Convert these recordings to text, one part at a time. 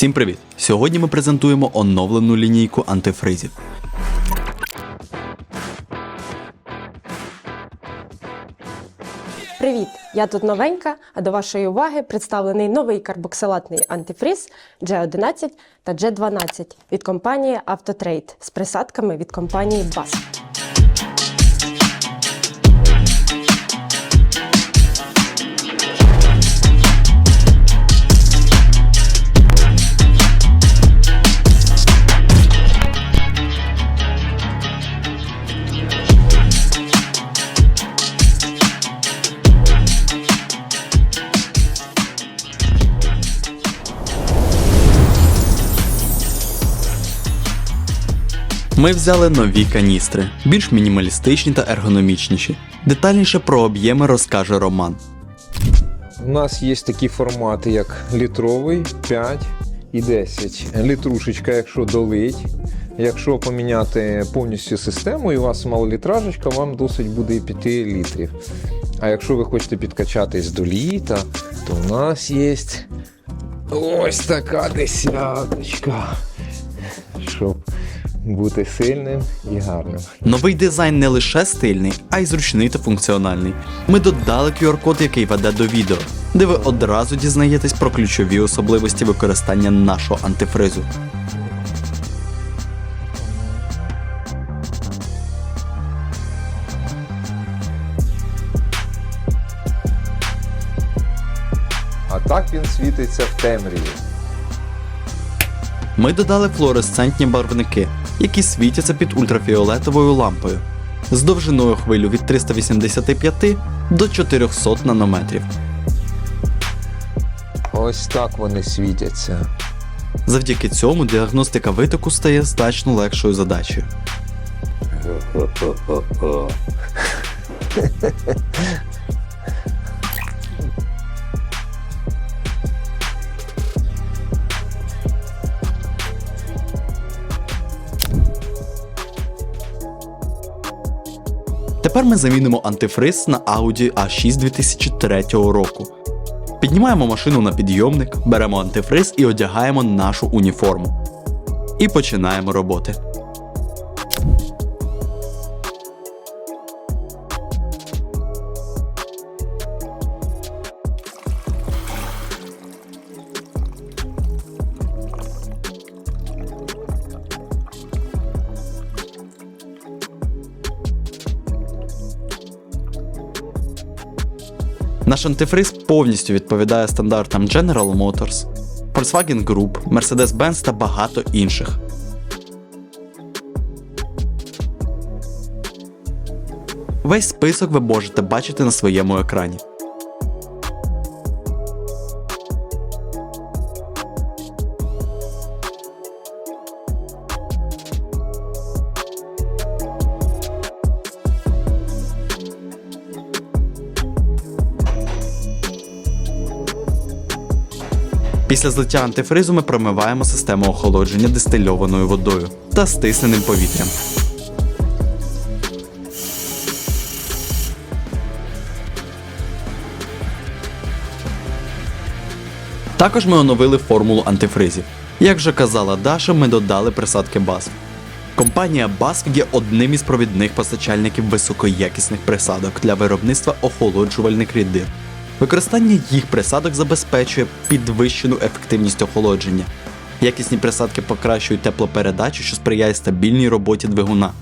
Всім привіт! Сьогодні ми презентуємо оновлену лінійку антифризів. Привіт! Я тут новенька, а до вашої уваги представлений новий карбоксилатний антифриз G11 та G12 від компанії Autotrade з присадками від компанії BASF. Ми взяли нові каністри, більш мінімалістичні та ергономічніші. Детальніше про об'єми розкаже Роман. У нас є такі формати, як літровий, 5 і 10. Літрушечка, якщо долить. Якщо поміняти повністю систему і у вас малолітражечка, вам досить буде і 5 літрів. А якщо ви хочете підкачатись до літа, то у нас є ось така десяточка. Щоб бути сильним і гарним. Новий дизайн не лише стильний, а й зручний та функціональний. Ми додали QR-код, який веде до відео, де ви одразу дізнаєтесь про ключові особливості використання нашого антифризу. А так він світиться в темряві. Ми додали флуоресцентні барвники, які світяться під ультрафіолетовою лампою з довжиною хвилю від 385 до 400 нанометрів. Ось так вони світяться. Завдяки цьому діагностика витоку стає значно легшою задачею. Тепер ми замінимо антифриз на Audi A6 2003 року. Піднімаємо машину на підйомник, беремо антифриз і одягаємо нашу уніформу. І починаємо роботи. Наш антифриз повністю відповідає стандартам General Motors, Volkswagen Group, Mercedes-Benz та багато інших. Весь список ви можете бачити на своєму екрані. Після злиття антифризу ми промиваємо систему охолодження дистильованою водою та стисненим повітрям. Також ми оновили формулу антифризів. Як вже казала Даша, ми додали присадки BASF. Компанія BASF є одним із провідних постачальників високоякісних присадок для виробництва охолоджувальних рідин. Використання їх присадок забезпечує підвищену ефективність охолодження. Якісні присадки покращують теплопередачу, що сприяє стабільній роботі двигуна.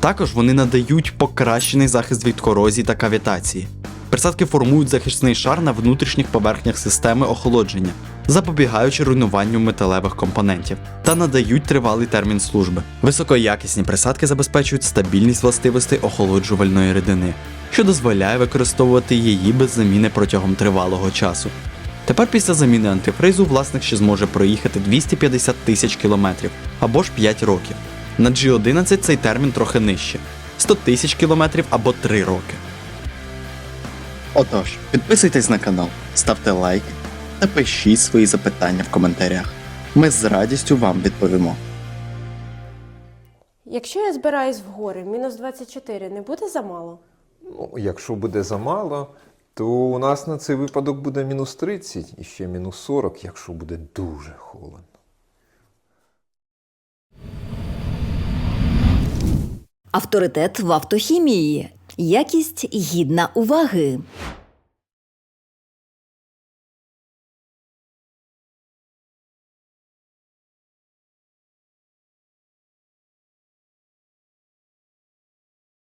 Також вони надають покращений захист від корозії та кавітації. Присадки формують захисний шар на внутрішніх поверхнях системи охолодження, запобігаючи руйнуванню металевих компонентів, та надають тривалий термін служби. Високоякісні присадки забезпечують стабільність властивостей охолоджувальної рідини, що дозволяє використовувати її без заміни протягом тривалого часу. Тепер після заміни антифризу власник ще зможе проїхати 250 тисяч кілометрів або ж 5 років. На G11 цей термін трохи нижче 100 тисяч кілометрів або 3 роки. Отож, підписуйтесь на канал, ставте лайк та пишіть свої запитання в коментарях. Ми з радістю вам відповімо. Якщо я збираюсь в гори, мінус 24 не буде замало? Ну, якщо буде замало, то у нас на цей випадок буде мінус 30 і ще мінус 40, якщо буде дуже холодно. Авторитет в автохімії. Якість гідна уваги.